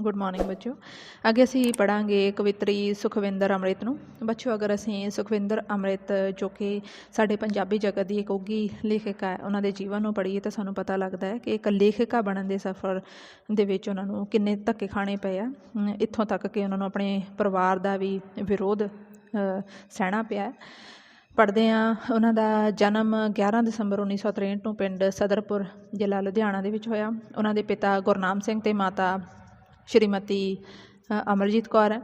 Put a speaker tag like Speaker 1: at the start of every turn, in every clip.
Speaker 1: Good morning ਬੱਚਿਓ। ਅੱਗੇ ਅਸੀਂ ਪੜਾਂਗੇ ਕਵਿਤਰੀ ਸੁਖਵਿੰਦਰ ਅੰਮ੍ਰਿਤ ਨੂੰ। ਬੱਚਿਓ, ਅਗਰ ਅਸੀਂ ਸੁਖਵਿੰਦਰ ਅੰਮ੍ਰਿਤ, ਜੋ ਕਿ ਸਾਡੇ ਪੰਜਾਬੀ ਜਗਤ ਦੀ ਇੱਕ ਉੱਘੀ ਲੇਖਿਕਾ ਹੈ, ਉਹਨਾਂ ਦੇ ਜੀਵਨ ਨੂੰ ਪੜ੍ਹੀਏ ਤਾਂ ਸਾਨੂੰ ਪਤਾ ਲੱਗਦਾ ਹੈ ਕਿ ਇੱਕ ਲੇਖਿਕਾ ਬਣਨ ਦੇ ਸਫ਼ਰ ਦੇ ਵਿੱਚ ਉਹਨਾਂ ਨੂੰ ਕਿੰਨੇ ਧੱਕੇ ਖਾਣੇ ਪਏ ਆ। ਇੱਥੋਂ ਤੱਕ ਕਿ ਉਹਨਾਂ ਨੂੰ ਆਪਣੇ ਪਰਿਵਾਰ ਦਾ ਵੀ ਵਿਰੋਧ ਸਹਿਣਾ ਪਿਆ ਹੈ। ਪੜ੍ਹਦੇ ਹਾਂ ਉਹਨਾਂ ਦਾ ਜਨਮ 11 ਦਸੰਬਰ 1963 ਨੂੰ ਪਿੰਡ ਸਦਰਪੁਰ ਜ਼ਿਲ੍ਹਾ ਲੁਧਿਆਣਾ ਦੇ ਵਿੱਚ ਹੋਇਆ। ਉਹਨਾਂ ਦੇ ਪਿਤਾ ਗੁਰਨਾਮ ਸਿੰਘ ਤੇ ਮਾਤਾ ਸ਼੍ਰੀਮਤੀ ਅਮਰਜੀਤ ਕੌਰ ਹੈ।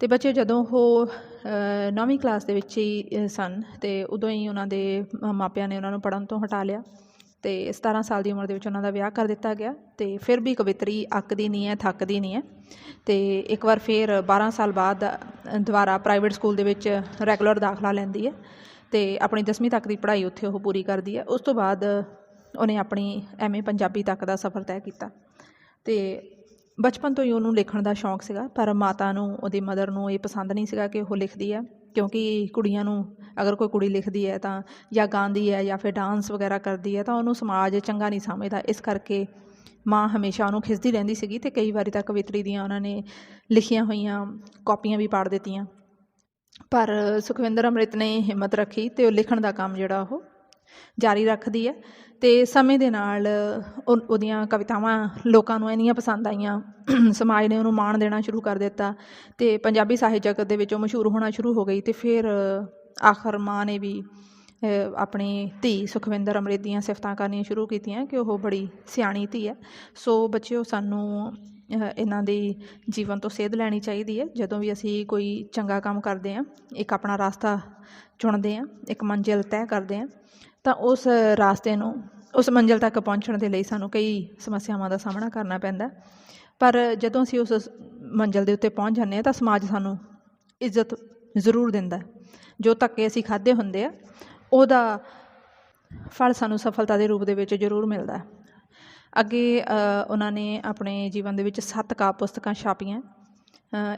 Speaker 1: ਤੇ ਬੱਚੇ ਜਦੋਂ ਉਹ ਅ, ਨੌਵੀਂ ਕਲਾਸ ਦੇ ਵਿੱਚ ਹੀ ਸਨ ਤੇ ਉਦੋਂ ਹੀ ਉਹਨਾਂ ਦੇ ਮਾਪਿਆਂ ਨੇ ਉਹਨਾਂ ਨੂੰ ਪੜ੍ਹਨ ਤੋਂ ਹਟਾ ਲਿਆ ਤੇ 17 ਸਾਲ ਦੀ ਉਮਰ ਦੇ ਵਿੱਚ ਉਹਨਾਂ ਦਾ ਵਿਆਹ ਕਰ ਦਿੱਤਾ ਗਿਆ ਤੇ ਫਿਰ ਵੀ ਕਵਿਤਰੀ ਅੱਕਦੀ ਨਹੀਂ ਹੈ ਥੱਕਦੀ ਨਹੀਂ ਹੈ ਤੇ ਇੱਕ ਵਾਰ ਫਿਰ 12 ਸਾਲ ਬਾਅਦ ਦੁਬਾਰਾ ਪ੍ਰਾਈਵੇਟ ਸਕੂਲ ਦੇ ਵਿੱਚ ਰੈਗੂਲਰ ਦਾਖਲਾ ਲੈਂਦੀ ਹੈ ਤੇ ਆਪਣੀ 10ਵੀਂ ਤੱਕ ਦੀ ਪੜ੍ਹਾਈ ਉੱਥੇ ਉਹ ਪੂਰੀ ਕਰਦੀ ਹੈ। ਉਸ ਤੋਂ ਬਾਅਦ ਉਹਨੇ ਆਪਣੀ ਐਮਏ ਪੰਜਾਬੀ ਤੱਕ ਦਾ ਸਫ਼ਰ ਤੈਅ ਕੀਤਾ ਤੇ ਬਚਪਨ ਤੋਂ ਹੀ ਉਹਨੂੰ ਲਿਖਣ ਦਾ ਸ਼ੌਂਕ ਸੀਗਾ, ਪਰ ਮਾਤਾ ਨੂੰ, ਉਹਦੀ ਮਦਰ ਨੂੰ ਇਹ ਪਸੰਦ ਨਹੀਂ ਸੀਗਾ ਕਿ ਉਹ ਲਿਖਦੀ ਹੈ, ਕਿਉਂਕਿ ਕੁੜੀਆਂ ਨੂੰ ਅਗਰ ਕੋਈ ਕੁੜੀ ਲਿਖਦੀ ਹੈ ਤਾਂ ਜਾਂ ਗਾਉਂਦੀ ਹੈ ਜਾਂ ਫਿਰ ਡਾਂਸ ਵਗੈਰਾ ਕਰਦੀ ਹੈ ਤਾਂ ਉਹਨੂੰ ਸਮਾਜ ਚੰਗਾ ਨਹੀਂ ਸਮਝਦਾ। ਇਸ ਕਰਕੇ ਮਾਂ ਹਮੇਸ਼ਾ ਉਹਨੂੰ ਖਿੱਚਦੀ ਰਹਿੰਦੀ ਸੀਗੀ ਤੇ ਕਈ ਵਾਰੀ ਤਾਂ ਕਵਿਤਰੀ ਦੀਆਂ ਉਹਨਾਂ ਨੇ ਲਿਖੀਆਂ ਹੋਈਆਂ ਕਾਪੀਆਂ ਵੀ ਪਾੜ ਦਿੱਤੀਆਂ। ਪਰ ਸੁਖਵਿੰਦਰ ਅੰਮ੍ਰਿਤ ਨੇ ਹਿੰਮਤ ਰੱਖੀ ਤੇ ਉਹ ਲਿਖਣ ਦਾ ਕੰਮ ਜਿਹੜਾ ਉਹ ਜਾਰੀ ਰੱਖਦੀ ਹੈ। ਅਤੇ ਸਮੇਂ ਦੇ ਨਾਲ ਉਹ ਉਹਦੀਆਂ ਕਵਿਤਾਵਾਂ ਲੋਕਾਂ ਨੂੰ ਇੰਨੀਆਂ ਪਸੰਦ ਆਈਆਂ। ਸਮਾਜ ਨੇ ਉਹਨੂੰ ਮਾਣ ਦੇਣਾ ਸ਼ੁਰੂ ਕਰ ਦਿੱਤਾ ਅਤੇ ਪੰਜਾਬੀ ਸਾਹਿਤ ਜਗਤ ਦੇ ਵਿੱਚ ਉਹ ਮਸ਼ਹੂਰ ਹੋਣਾ ਸ਼ੁਰੂ ਹੋ ਗਈ ਅਤੇ ਫਿਰ ਆਖਰ ਮਾਂ ਨੇ ਵੀ ਆਪਣੀ ਧੀ ਸੁਖਵਿੰਦਰ ਅੰਮ੍ਰਿਤ ਦੀਆਂ ਸਿਫਤਾਂ ਕਰਨੀਆਂ ਸ਼ੁਰੂ ਕੀਤੀਆਂ ਕਿ ਉਹ ਬੜੀ ਸਿਆਣੀ ਧੀ ਹੈ। ਸੋ ਬੱਚਿਓ, ਸਾਨੂੰ ਇਹਨਾਂ ਦੀ ਜੀਵਨ ਤੋਂ ਸੇਧ ਲੈਣੀ ਚਾਹੀਦੀ ਹੈ। ਜਦੋਂ ਵੀ ਅਸੀਂ ਕੋਈ ਚੰਗਾ ਕੰਮ ਕਰਦੇ ਹਾਂ, ਇੱਕ ਆਪਣਾ ਰਸਤਾ ਚੁਣਦੇ ਹਾਂ, ਇੱਕ ਮੰਜ਼ਿਲ ਤੈਅ ਕਰਦੇ ਹਾਂ ਤਾਂ ਉਸ ਰਾਸਤੇ ਨੂੰ, ਉਸ ਮੰਜ਼ਿਲ ਤੱਕ ਪਹੁੰਚਣ ਦੇ ਲਈ ਸਾਨੂੰ ਕਈ ਸਮੱਸਿਆਵਾਂ ਦਾ ਸਾਹਮਣਾ ਕਰਨਾ ਪੈਂਦਾ। ਪਰ ਜਦੋਂ ਅਸੀਂ ਉਸ ਮੰਜ਼ਿਲ ਦੇ ਉੱਤੇ ਪਹੁੰਚ ਜਾਂਦੇ ਹਾਂ ਤਾਂ ਸਮਾਜ ਸਾਨੂੰ ਇੱਜ਼ਤ ਜ਼ਰੂਰ ਦਿੰਦਾ ਜੋ ਧੱਕੇ ਅਸੀਂ ਖਾਦੇ ਹੁੰਦੇ ਆ, ਉਹਦਾ ਫਲ ਸਾਨੂੰ ਸਫਲਤਾ ਦੇ ਰੂਪ ਦੇ ਵਿੱਚ ਜ਼ਰੂਰ ਮਿਲਦਾ ਅੱਗੇ ਉਹਨਾਂ ਨੇ ਆਪਣੇ ਜੀਵਨ ਦੇ ਵਿੱਚ ਸੱਤ ਕਾਵਿ ਪੁਸਤਕਾਂ ਛਾਪੀਆਂ।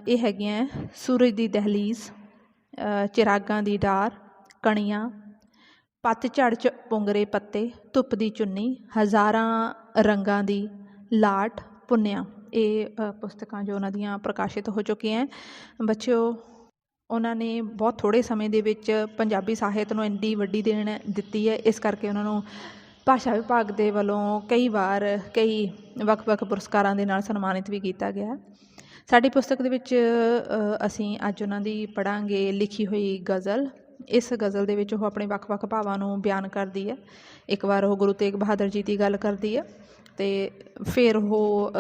Speaker 1: ਇਹ ਹੈਗੀਆਂ ਸੂਰਜ ਦੀ ਦਹਲੀਜ਼ ਚਿਰਾਗਾਂ ਦੀ ਡਾਰ, ਕਣੀਆਂ ਪੱਤਝੜ ਚ ਪੁੰਗਰੇ ਪੱਤੇ, ਧੁੱਪ ਦੀ ਚੁੰਨੀ, ਹਜ਼ਾਰਾਂ ਰੰਗਾਂ ਦੀ ਲਾਟ ਪੁੰਨਿਆ। ਇਹ ਪੁਸਤਕਾਂ ਜੋ ਉਹਨਾਂ ਦੀਆਂ ਪ੍ਰਕਾਸ਼ਿਤ ਹੋ ਚੁੱਕੀਆਂ ਹੈ। ਬੱਚਿਓ, ਉਹਨਾਂ ਨੇ ਬਹੁਤ ਥੋੜ੍ਹੇ ਸਮੇਂ ਦੇ ਵਿੱਚ ਪੰਜਾਬੀ ਸਾਹਿਤ ਨੂੰ ਇੰਨੀ ਵੱਡੀ ਦੇਣ ਦਿੱਤੀ ਹੈ ਇਸ ਕਰਕੇ ਉਹਨਾਂ ਨੂੰ ਭਾਸ਼ਾ ਵਿਭਾਗ ਦੇ ਵੱਲੋਂ ਕਈ ਵਾਰ ਕਈ ਵੱਖ-ਵੱਖ ਪੁਰਸਕਾਰਾਂ ਦੇ ਨਾਲ ਸਨਮਾਨਿਤ ਵੀ ਕੀਤਾ ਗਿਆ। ਸਾਡੀ ਪੁਸਤਕ ਦੇ ਵਿੱਚ ਅਸੀਂ ਅੱਜ ਉਹਨਾਂ ਦੀ ਪੜ੍ਹਾਂਗੇ ਲਿਖੀ ਹੋਈ ਗਜ਼ਲ। ਇਸ ਗਜ਼ਲ ਦੇ ਵਿੱਚ ਉਹ ਆਪਣੇ ਵੱਖ-ਵੱਖ ਭਾਵਾਂ ਨੂੰ ਬਿਆਨ ਕਰਦੀ ਹੈ। ਇੱਕ ਵਾਰ ਉਹ ਗੁਰੂ ਤੇਗ ਬਹਾਦਰ ਜੀ ਦੀ ਗੱਲ ਕਰਦੀ ਹੈ ਤੇ ਫਿਰ ਉਹ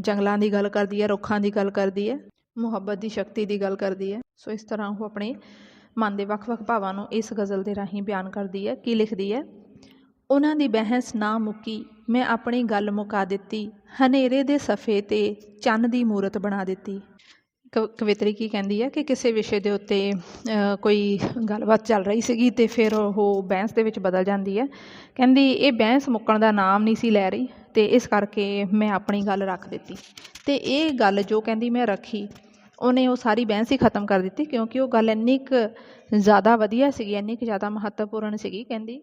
Speaker 1: ਜੰਗਲਾਂ ਦੀ ਗੱਲ ਕਰਦੀ ਹੈ, ਰੁੱਖਾਂ ਦੀ ਗੱਲ ਕਰਦੀ ਹੈ, ਮੁਹੱਬਤ ਦੀ ਸ਼ਕਤੀ ਦੀ ਗੱਲ ਕਰਦੀ ਹੈ। ਸੋ ਇਸ ਤਰ੍ਹਾਂ ਉਹ ਆਪਣੇ ਮਨ ਦੇ ਵੱਖ-ਵੱਖ ਭਾਵਾਂ ਨੂੰ ਇਸ ਗਜ਼ਲ ਦੇ ਰਾਹੀਂ ਬਿਆਨ ਕਰਦੀ ਹੈ, ਕੀ ਲਿਖਦੀ ਹੈ? ਉਹਨਾਂ ਦੀ ਬਹਿਸ ਨਾ ਮੁੱਕੀ, ਮੈਂ ਆਪਣੀ ਗੱਲ ਮੁਕਾ ਦਿੱਤੀ, ਹਨੇਰੇ ਦੇ ਸਫੇ ਤੇ ਚੰਨ ਦੀ ਮੂਰਤ ਬਣਾ ਦਿੱਤੀ। ਕਵਿਤਰੀ ਕੀ ਕਹਿੰਦੀ ਹੈ ਕਿ ਕਿਸੇ ਵਿਸ਼ੇ ਦੇ ਉੱਤੇ ਕੋਈ ਗੱਲਬਾਤ ਚੱਲ ਰਹੀ ਸੀਗੀ ਤੇ ਫਿਰ ਉਹ ਬਹਿਸ ਦੇ ਵਿੱਚ ਬਦਲ ਜਾਂਦੀ ਹੈ ਕਹਿੰਦੀ, ਇਹ ਬਹਿਸ ਮੁੱਕਣ ਦਾ ਨਾਮ ਨਹੀਂ ਸੀ ਲੈ ਰਹੀ ਤੇ ਇਸ ਕਰਕੇ ਮੈਂ ਆਪਣੀ ਗੱਲ ਰੱਖ ਦਿੱਤੀ। ਤੇ ਇਹ ਗੱਲ ਜੋ ਕਹਿੰਦੀ ਮੈਂ ਰੱਖੀ, ਉਹਨੇ ਉਹ ਸਾਰੀ ਬਹਿਸ ਹੀ ਖਤਮ ਕਰ ਦਿੱਤੀ ਕਿਉਂਕਿ ਉਹ ਗੱਲ ਇੰਨੀ ਕੁ ਜ਼ਿਆਦਾ ਵਧੀਆ ਸੀਗੀ, ਇੰਨੀ ਕੁ ਜ਼ਿਆਦਾ ਮਹੱਤਵਪੂਰਨ ਸੀਗੀ। ਕਹਿੰਦੀ,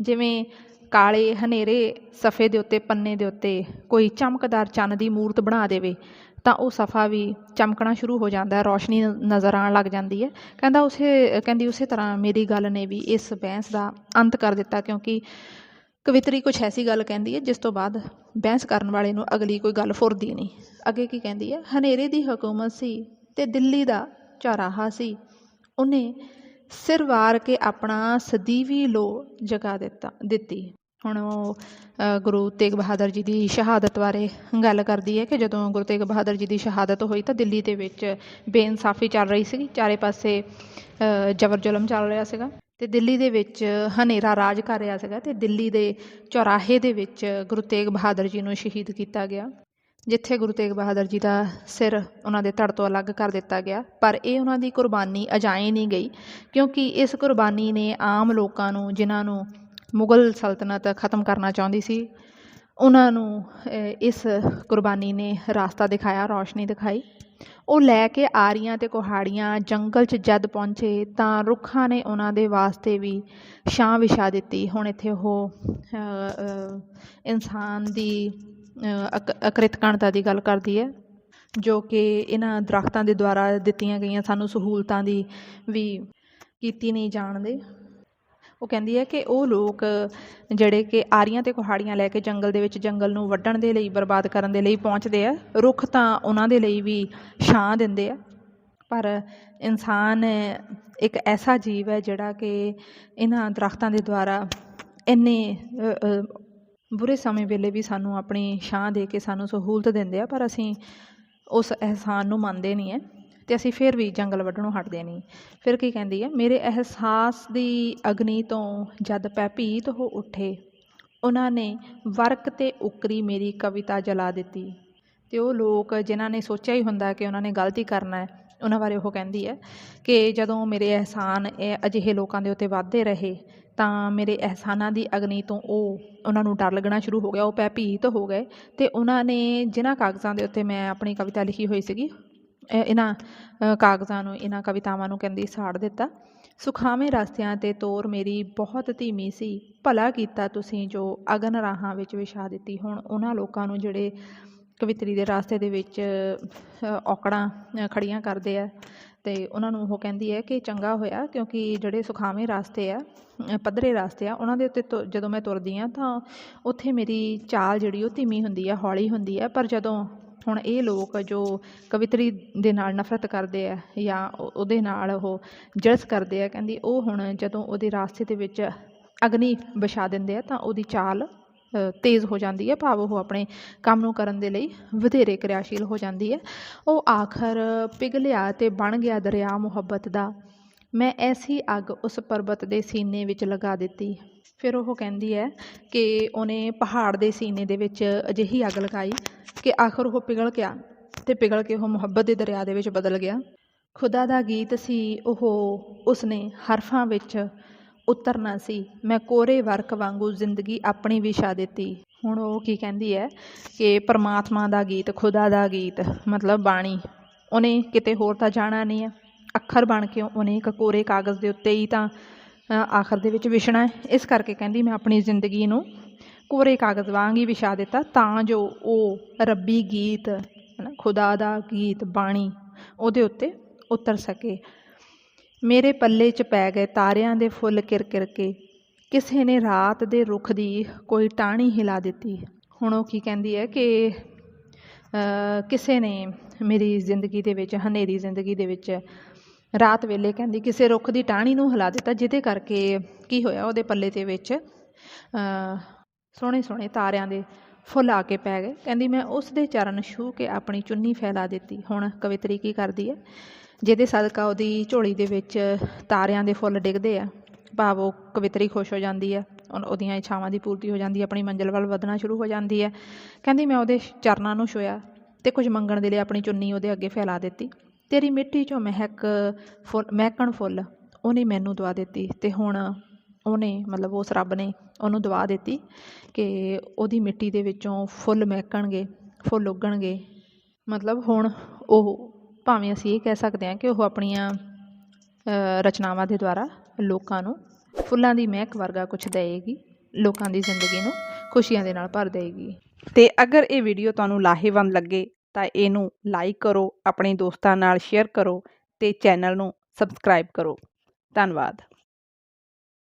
Speaker 1: ਜਿਵੇਂ ਕਾਲੇ ਹਨੇਰੇ ਸਫੇ ਦੇ ਉੱਤੇ, ਪੰਨੇ ਦੇ ਉੱਤੇ ਕੋਈ ਚਮਕਦਾਰ ਚੰਨ ਦੀ ਮੂਰਤ ਬਣਾ ਦੇਵੇ ਤਾਂ ਉਹ ਸਫਾ ਵੀ ਚਮਕਣਾ ਸ਼ੁਰੂ ਹੋ ਜਾਂਦਾ ਰੌਸ਼ਨੀ ਨਜ਼ਰ ਆਉਣ ਲੱਗ ਜਾਂਦੀ ਹੈ। ਕਹਿੰਦਾ ਉਸੇ, ਕਹਿੰਦੀ ਉਸੇ ਤਰ੍ਹਾਂ ਮੇਰੀ ਗੱਲ ਨੇ ਵੀ ਇਸ ਬਹਿਸ ਦਾ ਅੰਤ ਕਰ ਦਿੱਤਾ, ਕਿਉਂਕਿ ਕਵਿਤਰੀ ਕੁਛ ਐਸੀ ਗੱਲ ਕਹਿੰਦੀ ਹੈ, ਜਿਸ ਤੋਂ ਬਾਅਦ ਬਹਿਸ ਕਰਨ ਵਾਲੇ ਨੂੰ ਅਗਲੀ ਕੋਈ ਗੱਲ ਫੁਰਦੀ ਨਹੀਂ। ਅੱਗੇ ਕੀ ਕਹਿੰਦੀ ਹੈ? ਹਨੇਰੇ ਦੀ ਹਕੂਮਤ ਸੀ ਤੇ ਦਿੱਲੀ ਦਾ ਚੌਰਾਹਾ ਸੀ। ਉਹਨੇ ਸਿਰ ਵਾਰ ਕੇ ਆਪਣਾ ਸਦੀਵੀ ਲੋ ਜਗਾ ਦਿੱਤਾ, ਦਿੱਤੀ। ਹੁਣ ਉਹ ਗੁਰੂ ਤੇਗ ਬਹਾਦਰ ਜੀ ਦੀ ਸ਼ਹਾਦਤ ਬਾਰੇ ਗੱਲ ਕਰਦੀ ਹੈ ਕਿ ਜਦੋਂ ਗੁਰੂ ਤੇਗ ਬਹਾਦਰ ਜੀ ਦੀ ਸ਼ਹਾਦਤ ਹੋਈ ਤਾਂ ਦਿੱਲੀ ਦੇ ਵਿੱਚ ਬੇਇਨਸਾਫੀ ਚੱਲ ਰਹੀ ਸੀ ਚਾਰੇ ਪਾਸੇ ਜ਼ਬਰ ਜ਼ੁਲਮ ਚੱਲ ਰਿਹਾ ਸੀਗਾ ਤੇ ਦਿੱਲੀ ਦੇ ਵਿੱਚ ਹਨੇਰਾ ਰਾਜ ਕਰ ਰਿਹਾ ਸੀਗਾ ਤੇ ਦਿੱਲੀ ਦੇ ਚੌਰਾਹੇ ਦੇ ਵਿੱਚ ਗੁਰੂ ਤੇਗ ਬਹਾਦਰ ਜੀ ਨੂੰ ਸ਼ਹੀਦ ਕੀਤਾ ਗਿਆ, ਜਿੱਥੇ ਗੁਰੂ ਤੇਗ ਬਹਾਦਰ ਜੀ ਦਾ ਸਿਰ ਉਹਨਾਂ ਦੇ ਧੜ ਤੋਂ ਅਲੱਗ ਕਰ ਦਿੱਤਾ ਗਿਆ, ਪਰ ਇਹ ਉਹਨਾਂ ਦੀ ਕੁਰਬਾਨੀ ਅਜਾਏ ਨਹੀਂ ਗਈ ਕਿਉਂਕਿ ਇਸ ਕੁਰਬਾਨੀ ਨੇ ਆਮ ਲੋਕਾਂ ਨੂੰ, ਜਿਨ੍ਹਾਂ ਨੂੰ ਮੁਗਲ ਸਲਤਨਤ ਖਤਮ ਕਰਨਾ ਚਾਹੁੰਦੀ ਸੀ। ਉਹਨਾਂ ਨੂੰ ਇਸ ਕੁਰਬਾਨੀ ਨੇ ਰਾਸਤਾ ਦਿਖਾਇਆ ਰੌਸ਼ਨੀ ਦਿਖਾਈ। ਉਹ ਲੈ ਕੇ ਆਰੀਆਂ ਤੇ ਕੁਹਾੜੀਆਂ ਜੰਗਲ 'ਚ ਜਦ ਪਹੁੰਚੇ ਤਾਂ ਰੁੱਖਾਂ ਨੇ ਉਹਨਾਂ ਦੇ ਵਾਸਤੇ ਵੀ ਛਾਂ ਵਿਛਾ ਦਿੱਤੀ। ਹੁਣ ਇੱਥੇ ਉਹ ਇਨਸਾਨ ਦੀ ਅ, ਅਕ ਅਕ੍ਰਿਤਕਾਣਤਾ ਦੀ ਗੱਲ ਕਰਦੀ ਹੈ ਜੋ ਕਿ ਇਹਨਾਂ ਦਰੱਖਤਾਂ ਦੇ ਦੁਆਰਾ ਦਿੱਤੀਆਂ ਗਈਆਂ ਸਾਨੂੰ ਸਹੂਲਤਾਂ ਦੀ ਵੀ ਕੀਤੀ ਨਹੀਂ ਜਾਣਦੇ। ਉਹ ਕਹਿੰਦੀ ਹੈ ਕਿ ਉਹ ਲੋਕ ਜਿਹੜੇ ਕਿ ਆਰੀਆਂ ਅਤੇ ਕੁਹਾੜੀਆਂ ਲੈ ਕੇ ਜੰਗਲ ਦੇ ਵਿੱਚ ਜੰਗਲ ਨੂੰ ਵੱਢਣ ਦੇ ਲਈ, ਬਰਬਾਦ ਕਰਨ ਦੇ ਲਈ ਪਹੁੰਚਦੇ ਆ, ਰੁੱਖ ਤਾਂ ਉਹਨਾਂ ਦੇ ਲਈ ਵੀ ਛਾਂ ਦਿੰਦੇ ਆ। ਪਰ ਇਨਸਾਨ ਇੱਕ ਐਸਾ ਜੀਵ ਹੈ ਜਿਹੜਾ ਕਿ ਇਹਨਾਂ ਦਰੱਖਤਾਂ ਦੇ ਦੁਆਰਾ ਇੰਨੇ ਬੁਰੇ ਸਮੇਂ ਵੇਲੇ ਵੀ ਸਾਨੂੰ ਆਪਣੀ ਛਾਂ ਦੇ ਕੇ ਸਾਨੂੰ ਸਹੂਲਤ ਦਿੰਦੇ ਆ, ਪਰ ਅਸੀਂ ਉਸ ਅਹਿਸਾਨ ਨੂੰ ਮੰਨਦੇ ਨਹੀਂ ਹੈ। ਤੇ ਅਸੀਂ ਫਿਰ ਵੀ ਜੰਗਲ ਵੱਢਣੋਂ ਹਟਦੇ ਨਹੀਂ। ਫਿਰ ਕੀ ਕਹਿੰਦੀ ਹੈ, ਮੇਰੇ ਅਹਿਸਾਸ ਦੀ ਅਗਨੀ ਤੋਂ ਜਦ ਪੈਪੀਤ ਹੋ ਉੱਠੇ, ਉਹਨਾਂ ਨੇ ਵਰਕ ਤੇ ਉਕਰੀ ਮੇਰੀ ਕਵਿਤਾ ਜਲਾ ਦਿੱਤੀ। ਤੇ ਉਹ ਲੋਕ ਜਿਨ੍ਹਾਂ ਨੇ ਸੋਚਿਆ ਹੀ ਹੁੰਦਾ ਕਿ ਉਹਨਾਂ ਨੇ ਗਲਤੀ ਕਰਨਾ ਹੈ, ਉਹਨਾਂ ਬਾਰੇ ਉਹ ਕਹਿੰਦੀ ਹੈ ਕਿ ਜਦੋਂ ਮੇਰੇ ਅਹਿਸਾਨ ਇਹ ਅਜਿਹੇ ਲੋਕਾਂ ਦੇ ਉੱਤੇ ਵੱਧਦੇ ਰਹੇ, ਤਾਂ ਮੇਰੇ ਅਹਿਸਾਨਾਂ ਦੀ ਅਗਨੀ ਤੋਂ ਉਹ, ਉਹਨਾਂ ਨੂੰ ਡਰ ਲੱਗਣਾ ਸ਼ੁਰੂ ਹੋ ਗਿਆ, ਉਹ ਭੈਭੀਤ ਹੋ ਗਏ। ਤੇ ਉਹਨਾਂ ਨੇ ਜਿਨ੍ਹਾਂ ਕਾਗਜ਼ਾਂ ਦੇ ਉੱਤੇ ਮੈਂ ਆਪਣੀ ਕਵਿਤਾ ਲਿਖੀ ਹੋਈ ਸੀਗੀ ਇਹਨਾਂ ਕਾਗਜ਼ਾਂ ਨੂੰ ਇਹਨਾਂ ਕਵਿਤਾਵਾਂ ਨੂੰ ਕਹਿੰਦੀ ਸਾੜ ਦਿੱਤਾ। ਸੁਖਾਵੇਂ ਰਸਤਿਆਂ ਤੇ ਤੋਰ ਮੇਰੀ ਬਹੁਤ ਧੀਮੀ ਸੀ। ਭਲਾ ਕੀਤਾ ਤੁਸੀਂ ਜੋ ਅਗਨ ਰਾਹਾਂ ਵਿੱਚ ਵਿਛਾ ਦਿੱਤੀ। ਹੁਣ ਉਹਨਾਂ ਲੋਕਾਂ ਨੂੰ ਜਿਹੜੇ ਕਵਿਤਰੀ ਦੇ ਰਸਤੇ ਦੇ ਵਿੱਚ ਔਕੜਾਂ ਅ, ਖੜੀਆਂ ਕਰਦੇ ਆ ਤੇ ਉਹਨਾਂ ਨੂੰ ਉਹ ਕਹਿੰਦੀ ਹੈ ਕਿ ਚੰਗਾ ਹੋਇਆ ਕਿਉਂਕਿ ਜਿਹੜੇ ਸੁਖਾਵੇਂ ਰਾਸਤੇ ਆ ਪੱਧਰੇ ਰਾਸਤੇ ਆ ਉਹਨਾਂ ਦੇ ਉੱਤੇ ਤੁ- ਜਦੋਂ ਮੈਂ ਤੁਰਦੀ ਆ ਤਾਂ ਉੱਥੇ ਮੇਰੀ ਚਾਲ ਜਿਹੜੀ ਉਹ ਧੀਮੀ ਹੁੰਦੀ ਆ ਹੌਲੀ ਹੁੰਦੀ ਆ। ਪਰ ਜਦੋਂ ਹੁਣ ਇਹ ਲੋਕ ਜੋ ਕਵਿਤਰੀ ਦੇ ਨਾਲ ਨਫ਼ਰਤ ਕਰਦੇ ਆ ਜਾਂ ਉਹਦੇ ਨਾਲ ਉਹ ਜਲਸ ਕਰਦੇ ਆ, ਕਹਿੰਦੀ ਉਹ ਹੁਣ ਜਦੋਂ ਉਹਦੇ ਰਾਸਤੇ ਦੇ ਵਿੱਚ ਅਗਨੀ ਵਿਛਾ ਦਿੰਦੇ ਆ, ਤਾਂ ਉਹਦੀ ਚਾਲ ਤੇਜ਼ ਹੋ ਜਾਂਦੀ ਹੈ ਭਾਵ ਉਹ ਆਪਣੇ ਕੰਮ ਨੂੰ ਕਰਨ ਦੇ ਲਈ ਵਧੇਰੇ ਕਿਰਿਆਸ਼ੀਲ ਹੋ ਜਾਂਦੀ ਹੈ ਉਹ ਆਖਰ ਪਿਘਲਿਆ ਤੇ ਬਣ ਗਿਆ ਦਰਿਆ ਮੁਹੱਬਤ ਦਾ। ਮੈਂ ਐਸੀ ਅੱਗ ਉਸ ਪਰਬਤ ਦੇ ਸੀਨੇ ਵਿੱਚ ਲਗਾ ਦਿੱਤੀ। ਫਿਰ ਉਹ ਕਹਿੰਦੀ ਹੈ ਕਿ ਉਹਨੇ ਪਹਾੜ ਦੇ ਸੀਨੇ ਦੇ ਵਿੱਚ ਅਜਿਹੀ ਅੱਗ ਲਗਾਈ ਕਿ ਆਖਰ ਉਹ ਪਿਘਲ ਗਿਆ ਅਤੇ ਪਿਘਲ ਕੇ ਉਹ ਮੁਹੱਬਤ ਦੇ ਦਰਿਆ ਦੇ ਵਿੱਚ ਬਦਲ ਗਿਆ। ਖੁਦਾ ਦਾ ਗੀਤ ਸੀ ਉਹ, ਉਸਨੇ ਹਰਫਾਂ ਵਿੱਚ ਉਤਰਨਾ ਸੀ। ਮੈਂ ਕੋਰੇ ਵਰਕ ਵਾਂਗੂ ਜ਼ਿੰਦਗੀ ਆਪਣੀ ਵਿਛਾ ਦਿੱਤੀ। ਹੁਣ ਉਹ ਕੀ ਕਹਿੰਦੀ ਹੈ ਕਿ ਪਰਮਾਤਮਾ ਦਾ ਗੀਤ, ਖੁਦਾ ਦਾ ਗੀਤ, ਮਤਲਬ ਬਾਣੀ, ਉਹਨੇ ਕਿਤੇ ਹੋਰ ਤਾਂ ਜਾਣਾ ਨਹੀਂ ਹੈ। ਅੱਖਰ ਬਣ ਕੇ ਉਹਨੇ ਇੱਕ ਕੋਰੇ ਕਾਗਜ਼ ਦੇ ਉੱਤੇ ਹੀ ਤਾਂ ਆਖਰ ਦੇ ਵਿੱਚ ਵਿਛਣਾ ਹੈ। ਇਸ ਕਰਕੇ ਕਹਿੰਦੀ ਮੈਂ ਆਪਣੀ ਜ਼ਿੰਦਗੀ ਨੂੰ ਕੋਰੇ ਕਾਗਜ਼ ਵਾਂਗ ਹੀ ਵਿਛਾ ਦਿੱਤਾ ਤਾਂ ਜੋ ਉਹ ਰੱਬੀ ਗੀਤ ਹੈ ਨਾ ਖੁਦਾ ਦਾ ਗੀਤ, ਬਾਣੀ ਉਹਦੇ ਉੱਤੇ ਉਤਰ ਸਕੇ। ਮੇਰੇ ਪੱਲੇ 'ਚ ਪੈ ਗਏ ਤਾਰਿਆਂ ਦੇ ਫੁੱਲ ਕਿਰ ਕਿਰ ਕੇ। ਕਿਸੇ ਨੇ ਰਾਤ ਦੇ ਰੁੱਖ ਦੀ ਕੋਈ ਟਾਹਣੀ ਹਿਲਾ ਦਿੱਤੀ। ਹੁਣ ਉਹ ਕੀ ਕਹਿੰਦੀ ਹੈ ਕਿ ਕਿਸੇ ਨੇ ਮੇਰੀ ਜ਼ਿੰਦਗੀ ਦੇ ਵਿੱਚ, ਹਨੇਰੀ ਜ਼ਿੰਦਗੀ ਦੇ ਵਿੱਚ ਰਾਤ ਵੇਲੇ ਕਹਿੰਦੀ ਕਿਸੇ ਰੁੱਖ ਦੀ ਟਾਹਣੀ ਨੂੰ ਹਿਲਾ ਦਿੱਤਾ, ਜਿਹਦੇ ਕਰਕੇ ਕੀ ਹੋਇਆ ਉਹਦੇ ਪੱਲੇ ਦੇ ਵਿੱਚ ਸੋਹਣੇ ਸੋਹਣੇ ਤਾਰਿਆਂ ਦੇ ਫੁੱਲ ਆ ਕੇ ਪੈ ਗਏ। ਕਹਿੰਦੀ ਮੈਂ ਉਸ ਦੇ ਚਰਨ ਛੂਹ ਕੇ ਆਪਣੀ ਚੁੰਨੀ ਫੈਲਾ ਦਿੱਤੀ। ਹੁਣ ਕਵਿਤਰੀ ਕੀ ਕਰਦੀ ਹੈ? ਜਿਹਦੇ ਸਦਕਾ ਉਹਦੀ ਝੋਲੀ ਦੇ ਵਿੱਚ ਤਾਰਿਆਂ ਦੇ ਫੁੱਲ ਡਿੱਗਦੇ ਆ, ਭਾਵ ਉਹ ਕਵਿਤਰੀ ਖੁਸ਼ ਹੋ ਜਾਂਦੀ ਹੈ ਉਨ- ਉਹਦੀਆਂ ਇੱਛਾਵਾਂ ਦੀ ਪੂਰਤੀ ਹੋ ਜਾਂਦੀ ਹੈ, ਆਪਣੀ ਮੰਜ਼ਿਲ ਵੱਲ ਵਧਣਾ ਸ਼ੁਰੂ ਹੋ ਜਾਂਦੀ ਹੈ। ਕਹਿੰਦੀ ਮੈਂ ਉਹਦੇ ਚਰਨਾਂ ਨੂੰ ਛੋਇਆ ਤੇ ਕੁਝ ਮੰਗਣ ਦੇ ਲਈ ਆਪਣੀ ਚੁੰਨੀ ਉਹਦੇ ਅੱਗੇ ਫੈਲਾ ਦਿੱਤੀ। ਤੇਰੀ ਮਿੱਟੀ 'ਚੋਂ ਮਹਿਕ ਫੁੱਲ, ਮਹਿਕਣ ਫੁੱਲ, ਉਹਨੇ ਮੈਨੂੰ ਦਵਾ ਦਿੱਤੀ ਅਤੇ ਹੁਣ ਉਹਨੇ ਮਤਲਬ ਉਸ ਰੱਬ ਨੇ ਉਹਨੂੰ ਦਵਾ ਦਿੱਤੀ ਕਿ ਉਹਦੀ ਮਿੱਟੀ ਦੇ ਵਿੱਚੋਂ ਫੁੱਲ ਮਹਿਕਣਗੇ, ਫੁੱਲ ਉੱਗਣਗੇ। ਮਤਲਬ ਹੁਣ ਉਹ ਭਾਵੇਂ ਅਸੀਂ ਇਹ ਕਹਿ ਸਕਦੇ ਹਾਂ ਕਿ ਉਹ ਆਪਣੀਆਂ ਰਚਨਾਵਾਂ ਦੇ ਦੁਆਰਾ ਲੋਕਾਂ ਨੂੰ ਫੁੱਲਾਂ ਦੀ ਮਹਿਕ ਵਰਗਾ ਕੁਝ ਦੇਏਗੀ, ਲੋਕਾਂ ਦੀ ਜ਼ਿੰਦਗੀ ਨੂੰ ਖੁਸ਼ੀਆਂ ਦੇ ਨਾਲ ਭਰ ਦੇਏਗੀ।
Speaker 2: ਤੇ ਅਗਰ ਇਹ ਵੀਡੀਓ ਤੁਹਾਨੂੰ ਲਾਹੇਵੰਦ ਲੱਗੇ ਤਾਂ ਇਹਨੂੰ ਲਾਈਕ ਕਰੋ, ਆਪਣੇ ਦੋਸਤਾਂ ਨਾਲ ਸ਼ੇਅਰ ਕਰੋ ਅਤੇ ਚੈਨਲ ਨੂੰ ਸਬਸਕ੍ਰਾਈਬ ਕਰੋ। ਧੰਨਵਾਦ।